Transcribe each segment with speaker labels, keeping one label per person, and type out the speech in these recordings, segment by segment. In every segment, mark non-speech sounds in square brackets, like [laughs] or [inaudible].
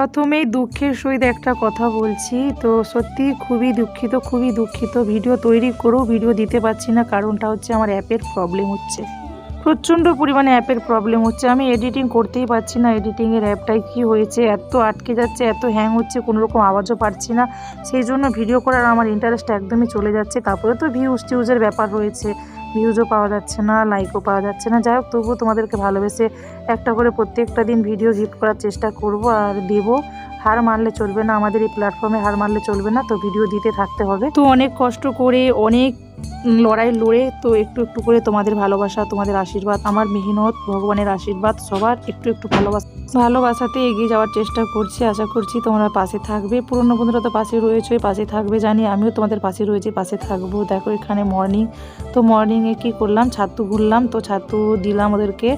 Speaker 1: প্রথমেই দুঃখের সহিত একটা কথা বলছি। তো সত্যি খুবই দুঃখিত খুবই দুঃখিত। ভিডিও তৈরি করেও ভিডিও দিতে পারছি না, কারণটা হচ্ছে আমার অ্যাপের প্রবলেম হচ্ছে। প্রচণ্ড পরিমাণে অ্যাপের প্রবলেম হচ্ছে। আমি এডিটিং করতেই পারছি না এডিটিংয়ের অ্যাপটাই কি হয়েছে, এত আটকে যাচ্ছে, এত হ্যাং হচ্ছে কোনো রকম আওয়াজও পাচ্ছি না। সেই জন্য ভিডিও করার আমার ইন্টারেস্ট একদমই চলে যাচ্ছে। তারপরে তো ভিউজ টিউজের ব্যাপার রয়েছে। ভিউজও পাওয়া যাচ্ছে না লাইকও পাওয়া যাচ্ছে না। যাই হোক, তবুও তোমাদেরকে ভালোবেসে একটা করে প্রত্যেকটা দিন ভিডিও গিফট করার চেষ্টা করব আর দেবো। হার মানলে চলবে না, আমাদের এই প্ল্যাটফর্মে হার মানলে চলবে না, তো ভিডিও দিতে থাকতে হবে। তো অনেক কষ্ট করে, অনেক লড়াই, লড়ে তো একটু একটু করে তোমাদের ভালোবাসা, তোমাদের আশীর্বাদ, আমার মেহনত, ভগবানের আশীর্বাদ, সবার একটু একটু ভালোবাসা, ভালোবাসাতে এগিয়ে যাওয়ার চেষ্টা করছি, আশা করছি তোমরা পাশে থাকবে। পুরনো বন্ধুরা তো পাশে রয়েছে, পাশে থাকবে জানি, আমিও তোমাদের পাশে রয়েছি, পাশে থাকব। দেখো এখানে মর্নিং তো মর্নিংয়ে কী করলাম? ছাতু ঘুরলাম, তো ছাতু দিলাম ওদেরকে।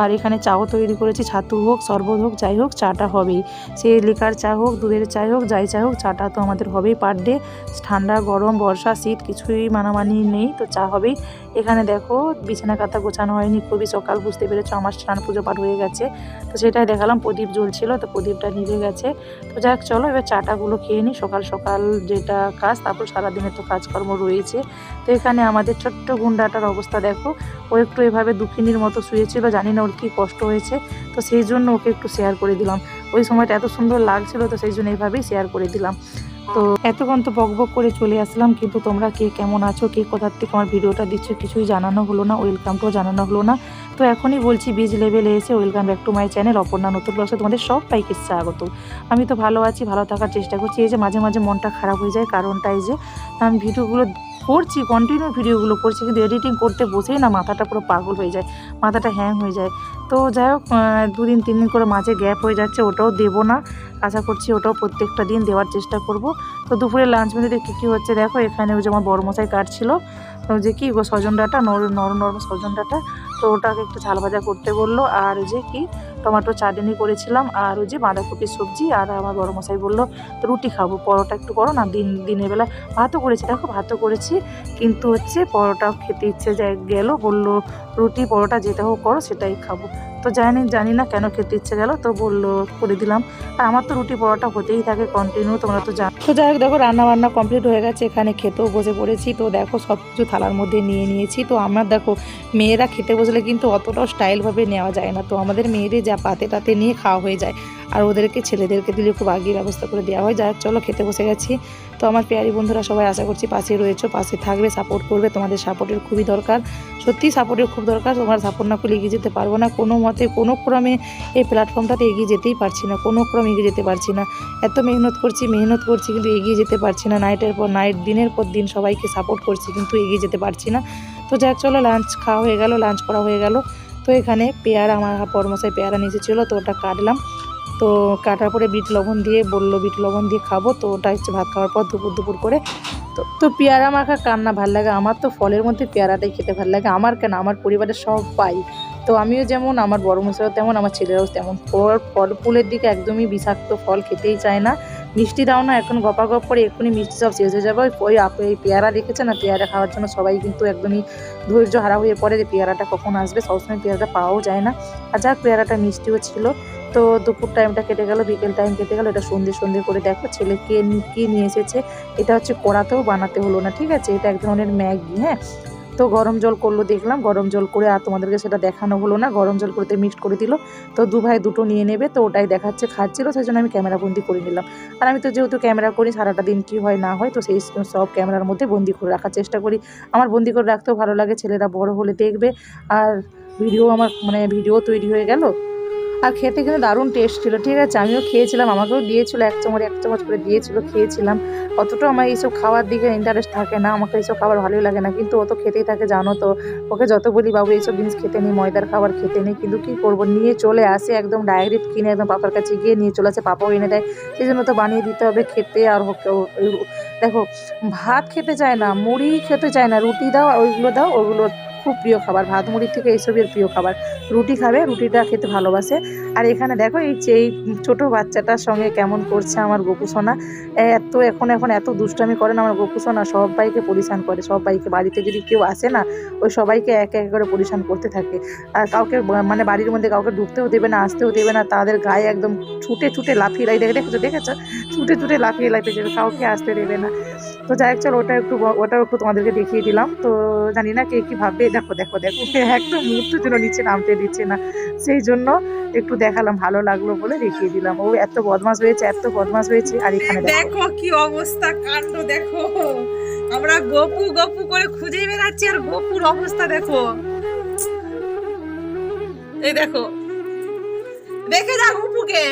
Speaker 1: আর এখানে চাও তৈরি করেছি, ছাতু হোক, শরবত হোক, যাই হোক, চাটা হবেই। সে লিকার চা হোক, দুধের চা হোক, যাই চা হোক, চাটা তো আমাদের হবেই পার ডে ঠান্ডা, গরম, বর্ষা, শীত, কিছুই মানামানি নেই, তো চা হবেই। এখানে দেখো বিছানা কাতা গোছানো হয়নি, খুবই সকাল, বুঝতে পেরেছ আমার স্নান পুজো পার হয়ে গেছে। তো সেটাই দেখালাম, প্রদীপ জ্বলছিল, তো প্রদীপটা নিভে গেছে। তো যাক, চলো এবার চাটাগুলো খেয়ে নিই সকাল সকাল যেটা কাজ, তারপর সারাদিনের তো কাজকর্ম রয়েছে। তো এখানে আমাদের ছোট্ট গুন্ডাটার অবস্থা দেখো, ও একটু এভাবে দুঃখিনীর মতো শুয়েছিল, জানি না ওর কী কষ্ট হয়েছে, তো সেই জন্য ওকে একটু শেয়ার করে দিলাম। ওই সময়টা এত সুন্দর লাগছিল, তো সেই জন্য এইভাবেই শেয়ার করে দিলাম। তো এতক্ষণ তো বক বক করে চলে আসলাম, কিন্তু তোমরা কে কেমন আছো, কে কোথার থেকে আমার ভিডিওটা দিচ্ছ কিছুই জানানো হলো না, ওয়েলকামটাও জানানো হলো না। তো এখনই বলছি বীজ লেভেলে এসে welcome back to my channel, Aparna নতুন বসে তোমাদের সব পাইকে স্বাগত। আমি তো ভালো আছি, ভালো থাকার চেষ্টা করছি, এই যে মাঝে মাঝে মনটা খারাপ হয়ে যায়, কারণটা এই যে আমি ভিডিওগুলো করছি কন্টিনিউ ভিডিওগুলো করছি, কিন্তু এডিটিং করতে বসেই না, মাথাটা পুরো পাগল হয়ে যায়, মাথাটা হ্যাং হয়ে যায়। তো যাই হোক দুদিন, তিন দিন করে মাঝে গ্যাপ হয়ে যাচ্ছে, ওটাও দেবো না। আশা করছি ওটাও প্রত্যেকটা দিন দেওয়ার চেষ্টা করব। তো দুপুরে লাঞ্চ মেনুতে কী কী হচ্ছে দেখো, এখানে ওই যে আমার বড়মশাই কাটছিল তো যে কি গো সজন ডাঁটা নর নরম নরম সজন ডাটা তো ওটাকে একটু ঝাল ভাজা করতে বলল। আর যে কি টমেটো চাটনি করেছিলাম আর ওই যে বাঁধাকপির সবজি আর আমার বড় মশাই বলল রুটি খাব, পরোটা একটু করো না, দিন, দিনের বেলা ভাতও করেছি। দেখো, ভাতও করেছি, কিন্তু হচ্ছে পরোটা খেতে ইচ্ছে যায় গেলো, বলল, রুটি, পরোটা যেটা হোক করো, সেটাই খাব। তো জানি জানি না কেন খেতে ইচ্ছে গেল, তো বলল, করে দিলাম। আর আমার তো রুটি পরোটা হতেই থাকে কন্টিনিউ তোমরা তো জানো। তো যাই হোক, দেখো রান্না বান্না কমপ্লিট হয়ে গেছে, এখানে খেতেও বসে পড়েছি। তো দেখো, সব কিছু থালার মধ্যে নিয়ে নিয়েছি। তো আমরা দেখো, মেয়েরা খেতে বসলে কিন্তু অতটাও স্টাইলভাবে নেওয়া যায় না। তো আমাদের মেয়েদের যা পাতে টাতে নিয়ে খাওয়া হয়ে যায়। আর ওদেরকে ছেলেদেরকে দিলে খুব আগে ব্যবস্থা করে দেওয়া হয়। হোক, চলো খেতে বসে গেছি। তো আমার পেয়ারি বন্ধুরা সবাই আশা করছি পাশে রয়েছে পাশে থাকবে সাপোর্ট করবে। তোমাদের সাপোর্টের খুবই দরকার। সত্যিই সাপোর্টের খুব দরকার। তোমার সাপোর্ট না করলে এগিয়ে যেতে পারব না। কোনো মতে কোনো ক্রমে এই প্ল্যাটফর্মটাতে এগিয়ে যেতেই পারছি না। কোনো ক্রমে এগিয়ে যেতে পারছি না। এত মেহনত করছি মেহনত করছি কিন্তু এগিয়ে যেতে পারছি না। নাইটের পর নাইট দিনের পর দিন সবাইকে সাপোর্ট করছি কিন্তু এগিয়ে যেতে পারছি না। তো যাক চলো লাঞ্চ খাওয়া হয়ে গেল লাঞ্চ করা হয়ে গেল। তো এখানে পেয়ারা আমার পরমশাই পেয়ারা নিয়ে এসেছিল তো ওটা কাটলাম। তো কাটার পরে বিট লবণ দিয়ে, বলল, বিট লবণ দিয়ে খাব। তো ওটা হচ্ছে ভাত খাওয়ার পর দুপুর দুপুর করে। তো তো পেয়ারা মাখা কান্না ভালো লাগে। আমার তো ফলের মধ্যে পেয়ারাটাই খেতে ভালো লাগে। আমার কেন? আমার পরিবারের সব পাই। তো আমিও যেমন, আমার বড় মশাইও তেমন, আমার ছেলেরাও তেমন। ফল ফল, ফুলের দিকে একদমই বিষাক্ত ফল খেতেই চায় না। মিষ্টি দাও না, এখন গপা গপ করে এক্ষুনি মিষ্টি সব শেষ হয়ে যাবে। ওই এই পেয়ারা দেখেছে না? পেয়ারা খাওয়ার জন্য সবাই কিন্তু একদমই ধৈর্য হারা হয়ে পড়ে যে পেয়ারাটা কখন আসবে। সবসময় পেয়ারাটা পাওয়াও যায় না। আর যাক, পেয়ারাটা মিষ্টিও ছিল। তো দুপুর টাইমটা কেটে গেল, বিকেল টাইম কেটে গেল, এটা সন্ধে সন্ধে করে দেখো ছেলে কে কি নিয়ে এসেছে। এটা হচ্ছে কড়াতেও বানাতে হলো না, ঠিক আছে? এটা এক ধরনের ম্যাগি হ্যাঁ? তো গরম জল করল, দেখলাম গরম জল করে আর তোমাদেরকে সেটা দেখানো হলো না। গরম জল করতে মিক্সড করে দিল। তো দু ভাই দুটো নিয়ে নেবে, তো ওটাই দেখাচ্ছে, খাচ্ছিলো সেই জন্য আমি ক্যামেরা বন্দি করে নিলাম। আর আমি তো যেহেতু ক্যামেরা করি, সারাটা দিন কী হয়, না হয়, তো সেই সব ক্যামেরার মধ্যে বন্দি করে রাখার চেষ্টা করি। আমার বন্দি করে রাখতেও ভালো লাগে, ছেলেরা বড় হলে দেখবে। আর ভিডিও আমার মানে ভিডিও তৈরি হয়ে গেল। আর খেতে কিন্তু দারুণ টেস্ট ছিল। ঠিক আছে, আমিও খেয়েছিলাম, আমাকেও দিয়েছিল এক চামচ এক চামচ করে দিয়েছিল, খেয়েছিলাম। অতটাও আমার এইসব খাওয়ার দিকে ইন্টারেস্ট থাকে না, আমাকে এইসব খাবার ভালোই লাগে না। কিন্তু ও তো খেতেই থাকে, জানো তো। ওকে যত বলি, বাবু, এইসব জিনিস খেতে নেই, ময়দার খাবার খেতে নেই, কিন্তু কী করব? নিয়ে চলে আসে, একদম ডাইরেক্ট কিনে একদম পাপার কাছে গিয়ে নিয়ে চলে আসে, পাপাও এনে দেয়। সেই জন্য তো বানিয়ে দিতে হবে খেতে, আর দেখো, ভাত খেতে চায় না, মুড়ি খেতে চায় না, রুটি দাও, ওইগুলো দাও, ওইগুলো খুব প্রিয় খাবার। ভাত মুড়ির থেকে এইসবের প্রিয় খাবার। রুটি খাবে, রুটিটা খেতে ভালোবাসে। আর এখানে দেখো, এই যে এই ছোটো বাচ্চাটার সঙ্গে কেমন করছে আমার গোপু সোনা। এত এখন এখন এত দুষ্টামি করে না আমার গোপু সোনা। সবাইকে পরিশান করে, সবাইকে। বাড়িতে যদি কেউ আসে না, ওই সবাইকে এক এক করে পরিশান করতে থাকে। আর কাউকে মানে বাড়ির মধ্যে কাউকে ঢুকতেও দেবে না, আসতেও দেবে না। তাদের গায়ে একদম ছুটে ছুটে লাফিয়ে লাই দেখে দেখেছ দেখেছ? ছুটে ছুটে লাফিয়ে লাফিয়ে যাবে কাউকে আসতে দেবে না। তো যাই হোক, চলো ওটা একটু ওটাও একটু তোমাদেরকে দেখিয়ে দিলাম। তো জানি না কে কী ভাববে। দেখো দেখো দেখো। [laughs] একদম মুহূর্তের জন্য নিচে নামতে দিচ্ছে না। সেই জন্য একটু দেখালাম, ভালো লাগল বলে দেখিয়ে দিলাম। ও এত বদমাস হয়েছে, এত বদমাস হয়েছে। আর এখানে দেখো।
Speaker 2: কি অবস্থা, কাণ্ড, দেখো। আমরা গপু গপু করে খুঁজে বেড়াচ্ছি, আর গপুর অবস্থা, দেখো। এই দেখো। দেখে যা গপুকে।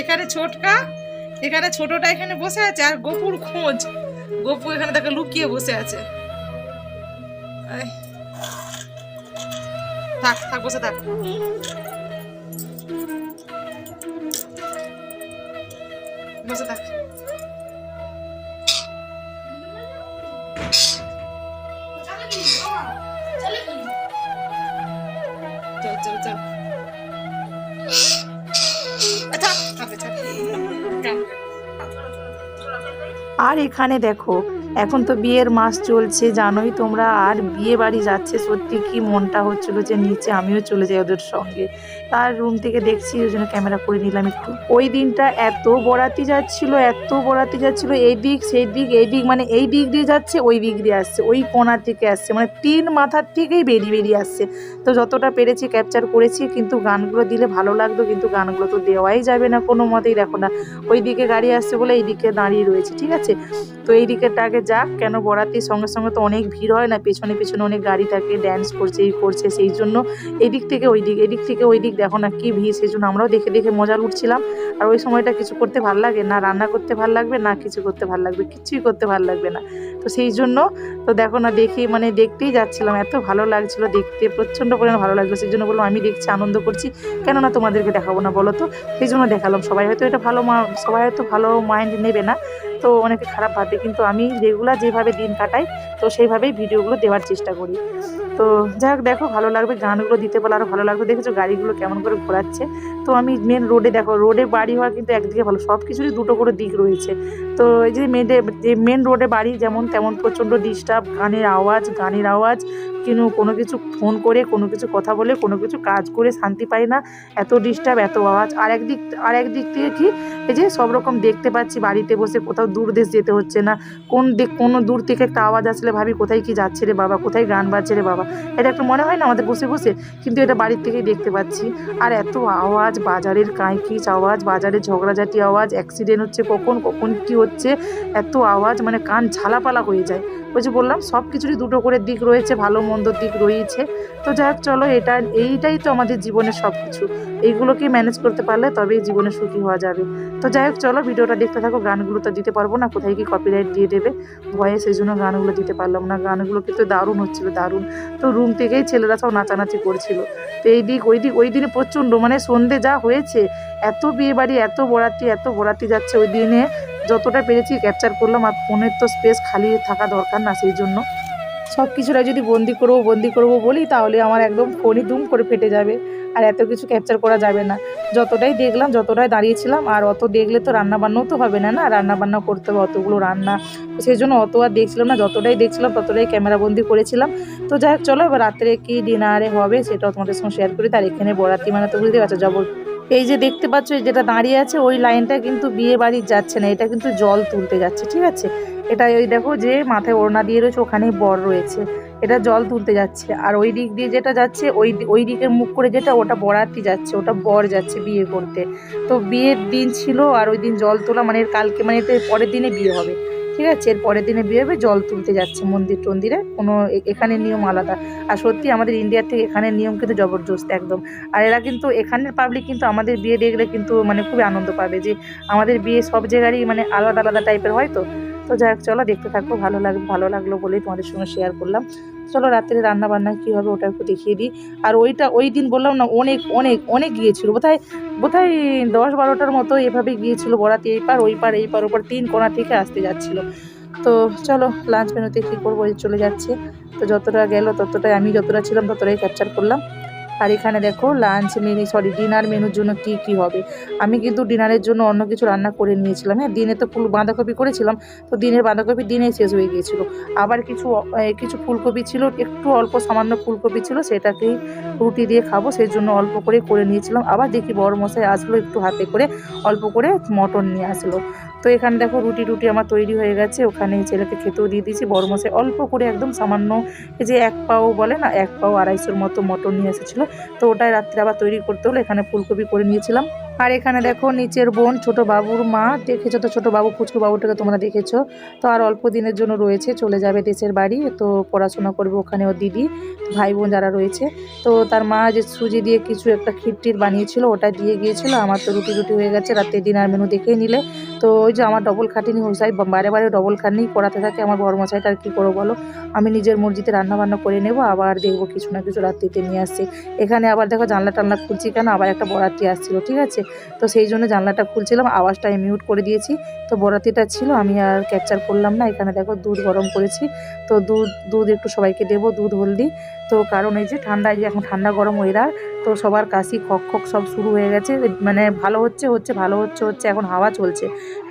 Speaker 2: এখানে ছোটকা, এখানে ছোটটা এখানে বসে আছে আর গোপুর খোঁজ। গপু এখানে তাকে লুকিয়ে বসে আছে। থাক থাক, বসে থাক। বসে থাক।
Speaker 1: আর এখানে দেখো এখন তো বিয়ের মাস চলছে, জানোই তোমরা। আর বিয়ে বাড়ি যাচ্ছে, সত্যি কি মনটা হচ্ছিল যে নিচে আমিও চলে যাই ওদের সঙ্গে। তার রুম থেকে দেখছি, ওই জন্য ক্যামেরা করে নিলাম একটু। ওই দিনটা এত বরাতি যাচ্ছিল, এত বরাতি যাচ্ছিল, এই দিক, সেই দিক, এই দিক মানে এই দিক দিয়ে যাচ্ছে, ওই দিক দিয়ে আসছে, ওই কোণার থেকে আসছে মানে তিন মাথার থেকেই বেরিয়ে বেরিয়ে আসছে। তো যতটা পেরেছি ক্যাপচার করেছি, কিন্তু গানগুলো দিলে ভালো লাগতো, কিন্তু গানগুলো তো দেওয়াই যাবে না, কোনো মতেই দেখো না। ওই দিকে গাড়ি আসছে বলে এই দিকে দাঁড়িয়ে রয়েছে, ঠিক আছে? তো এই দিকেরটা আগে যাক, কেন বরাতির সঙ্গে সঙ্গে তো অনেক ভিড় হয় না, পেছনে পেছনে অনেক গাড়ি থাকে ড্যান্স করছে এই করছে, সেই জন্য এদিক থেকে ওই দিক এদিক থেকে ওই দিক দেখো না কি ভিড়, সেই জন্য আমরাও দেখে দেখে মজা উঠছিলাম আর ওই সময়টা কিছু করতে ভালো লাগে? না রান্না করতে ভালো লাগবে, না কিছু করতে ভালো লাগবে কিছুই করতে ভালো লাগবে না। তো সেই জন্য, তো দেখো না, দেখি মানে দেখতেই যাচ্ছিলাম, এত ভালো লাগছিল দেখতে, প্রচণ্ড পরিমাণে ভালো লাগল সেই জন্য বললাম, আমি দেখছি, আনন্দ করছি, কেননা তোমাদেরকে দেখাবো না, বলো তো? সেই জন্য দেখালাম, সবাই হয়তো এটা ভালো সবাই হয়তো ভালো মাইন্ড নেবে না, তো অনেকে খারাপ ভাববে কিন্তু আমি রেগুলার যেভাবে দিন কাটাই তো সেইভাবেই ভিডিওগুলো দেওয়ার চেষ্টা করি। তো যাই হোক, দেখো ভালো লাগবে, গানগুলো দিতে পারলে আরও ভালো লাগবে। দেখেছ গাড়িগুলো কেমন করে ঘোরাচ্ছে? তো আমি মেন রোডে দেখো রোডে বাড়ি হওয়া কিন্তু একদিকে ভালো সব কিছুরই দুটো করে দিক রয়েছে। তো এই যে মেডে যে মেন রোডে বাড়ি যেমন তেমন প্রচণ্ড ডিস্টার্ব গানের আওয়াজ গানের আওয়াজ, কিন্তু কোনো কিছু ফোন করে, কোনো কিছু কথা বলে, কোনো কিছু কাজ করে শান্তি পাই না, এত ডিস্টার্ব এত আওয়াজ। আর একদিক আর একদিক থেকে কি, এই যে সব রকম দেখতে পাচ্ছি, বাড়িতে বসে কোথাও দূর দেশ যেতে হচ্ছে না। কোন দিক, কোনো দূর থেকে একটা আওয়াজ আসলে ভাবি, কোথায় কি যাচ্ছে রে বাবা, কোথায় গান বাজছে রে বাবা। এটা একটা মনে হয় না আমাদের বসে বসে, কিন্তু এটা বাড়ির থেকেই দেখতে পাচ্ছি। আর এত আওয়াজ, বাজারের কাঁইকিচ আওয়াজ বাজারের ঝগড়াঝাটি আওয়াজ অ্যাক্সিডেন্ট হচ্ছে কখন কখন কি হচ্ছে, এত আওয়াজ মানে কান ঝালাপালা হয়ে যায়। ওই যে বললাম, সব কিছুরই দুটো করে দিক রয়েছে, ভালো মন্দর দিক রয়েছে। তো যাই হোক, চলো এটা, এইটাই তো আমাদের জীবনের সব কিছু। এইগুলোকে ম্যানেজ করতে পারলে তবেই জীবনে সুখী হওয়া যাবে। তো যাই হোক, চলো ভিডিওটা দেখতে থাকো, গানগুলো তো দিতে পারব না, কোথায় কি কপিরাইট দিয়ে দেবে। ভয়ে সেই জন্য গানগুলো দিতে পারলাম না, গানগুলো কিন্তু দারুণ হচ্ছিল, দারুণ। তো রুম থেকেই ছেলেরা সব নাচানাচি করছিল। তো এই দিক, ওই দিক, ওই দিনে প্রচণ্ড মানে সন্ধে যা হয়েছে, এত বিয়ে বাড়ি এত বরাতি এত বরাতি যাচ্ছে ওই দিনে। যতটা পেরেছি ক্যাপচার করলাম আর ফোনের তো স্পেস খালি থাকা দরকার না সেই জন্য। সব কিছুটা যদি বন্দি করব বন্দি করব বলি, তাহলে আমার একদম ফোনই দুম করে ফেটে যাবে। আর এত কিছু ক্যাপচার করা যাবে না। যতটাই দেখলাম, যতটাই দাঁড়িয়েছিলাম, আর অত দেখলে তো রান্না বান্নাও তো হবে না না? রান্না বান্না করতে হবে, অতগুলো রান্না। সেই জন্য অত আর দেখছিলাম না, যতটাই দেখছিলাম, ততটাই ক্যামেরা বন্দি করেছিলাম। তো যাই হোক, চলো এবার রাত্রে কী ডিনারে হবে সেটাও তোমাদের সঙ্গে শেয়ার করি। তার এখানে বরাতি মানে তো বুঝতে পারছ, জবর এই যে দেখতে পাচ্ছ যেটা দাঁড়িয়ে আছে, ওই লাইনটা কিন্তু বিয়ে বাড়ি যাচ্ছে না, এটা কিন্তু জল তুলতে যাচ্ছে, ঠিক আছে? এটা ওই দেখো যে মাথায় ওড়না দিয়ে রয়েছে, ওখানেই বর রয়েছে, এটা জল তুলতে যাচ্ছে, আর ওই দিক দিয়ে যেটা যাচ্ছে, ওই ওই দিকের মুখ করে যেটা, ওটা বরাতি যাচ্ছে, ওটা বর যাচ্ছে বিয়ে করতে। তো বিয়ের দিন ছিল, আর ওই দিন জল তোলা মানে কালকে মানে পরের দিনে বিয়ে হবে। ঠিক আছে? এর পরের দিনে বিয়ে জল তুলতে যাচ্ছে মন্দির টন্দিরে। কোনো এখানে নিয়ম আলাদা। আর সত্যি আমাদের ইন্ডিয়ার থেকে এখানের নিয়ম কিন্তু জবরদস্ত একদম। আর এরা কিন্তু, এখানের পাবলিক কিন্তু আমাদের বিয়ে দেখলে কিন্তু মানে খুবই আনন্দ পাবে যে আমাদের বিয়ে সব জায়গারই মানে আলাদা আলাদা টাইপের হয় তো। তো যাই হোক চলো দেখতে থাকব ভালো লাগ, ভালো লাগল বলেই তোমাদের সঙ্গে শেয়ার করলাম। চলো রাত্রে রান্না বান্না কী হবে ওটা একটু দেখিয়ে দিই। আর ওইটা, ওই দিন বললাম না, অনেক অনেক অনেক গিয়েছিল। বোধহয় বোধহয় দশ বারোটার মতো এভাবে গিয়েছিল, বরাতি এই পার, ওই পার, এই পার, ওপার তিন কোণা থেকে আসতে যাচ্ছিল। তো চলো লাঞ্চ মেনুতে কী করব? চলে যাচ্ছে। তো যতটা গেল ততটাই, আমি যতটা ছিলাম ততটাই ক্যাপচার করলাম। আর এখানে দেখো লাঞ্চ মেনু সরি ডিনার মেনুর জন্য কি কি হবে? আমি কিন্তু ডিনারের জন্য অন্য কিছু রান্না করে নিয়েছিলাম। হ্যাঁ দিনে তো ফুল বাঁধাকপি করেছিলাম, তো দিনের বাঁধাকপি দিনে শেষ হয়ে গিয়েছিল। আবার কিছু কিছু ফুলকপি ছিল, একটু অল্প সামান্য ফুলকপি ছিল, সেটাকেই রুটি দিয়ে খাব, সেই জন্য অল্প করে করে নিয়েছিলাম। আবার দেখি বড় মশাই আসলো একটু হাতে করে, অল্প করে মটন নিয়ে আসলো। তো এখানে দেখো রুটি রুটি আমার তৈরি হয়ে গেছে। ওখানে ছেলেকে খেতেও দিয়ে দিয়েছি। বড় মাসে অল্প করে একদম সামান্য এই যে এক পাও বলে না, এক পাও আড়াইশোর মতো মটন নিয়ে এসেছিল। তো ওটাই রাত্রে আবার তৈরি করতে হলো। এখানে ফুলকপি করে নিয়েছিলাম। আর এখানে দেখো নিচের বোন, ছোট বাবুর মা, দেখেছ তো ছোট বাবু, পুচকু বাবুটাকে তোমরা দেখেছ। তো আর অল্প দিনের জন্য রয়েছে, চলে যাবে দেশের বাড়ি। তো পড়াশোনা করবে ওখানে ওর দিদি, ভাই বোন যারা রয়েছে। তো তার মা যে সুজি দিয়ে কিছু একটা খিটটির বানিয়েছিল, ওটা দিয়ে গিয়েছিল। আমার তো রুটি রুটি হয়ে গেছে রাতে ডিনার মেনু দেখেই নিলে। তো ওই যে আমার ডবল খাটিনি মশাই বারে বারে ডবল খাটনি করাতে থাকে আমার বড় মশাইটা আর কী করব বলো? আমি নিজের মর্জিতে রান্না বান্না করে নেব, আবার দেখব কিছু না কিছু রাত্রিতে নিয়ে আসছে। এখানে আবার দেখো জানলা টানলা খুলছি কেন, আবার একটা বরাতি আসছিল, ঠিক আছে? তো সেই জন্য জানলাটা খুলছিলাম, আওয়াজটা আমি মিউট করে দিয়েছি। তো বরাতিটা ছিল, আমি আর ক্যাপচার করলাম না, এখানে দেখো দুধ গরম করেছি। তো দুধ দুধ একটু সবাইকে দেবো, দুধ হলদি। তো কারণ এই যে ঠান্ডা এই যে এখন ঠান্ডা গরম ওয়েদার তো সবার কাশি, খক খক সব শুরু হয়ে গেছে। মানে ভালো হচ্ছে হচ্ছে, ভালো হচ্ছে হচ্ছে, এখন হাওয়া চলছে।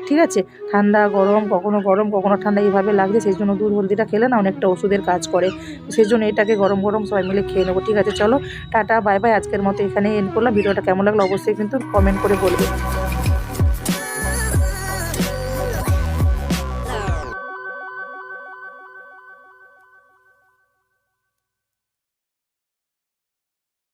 Speaker 1: ঠিক আছে? ঠান্ডা, গরম, কখনো গরম, কখনো ঠান্ডা, এইভাবে লাগছে। সেই জন্য দুধ হলদিটা খেলে না অনেকটা ওষুধের কাজ করে। সেই জন্য এটাকে গরম গরম সবাই মিলে খেয়ে নেব। ঠিক আছে? চলো, টাটা, বাই বাই। আজকের মতো এখানে এন্ড করলাম। ভিডিওটা কেমন লাগল অবশ্যই কিন্তু কমেন্ট করে বলবে।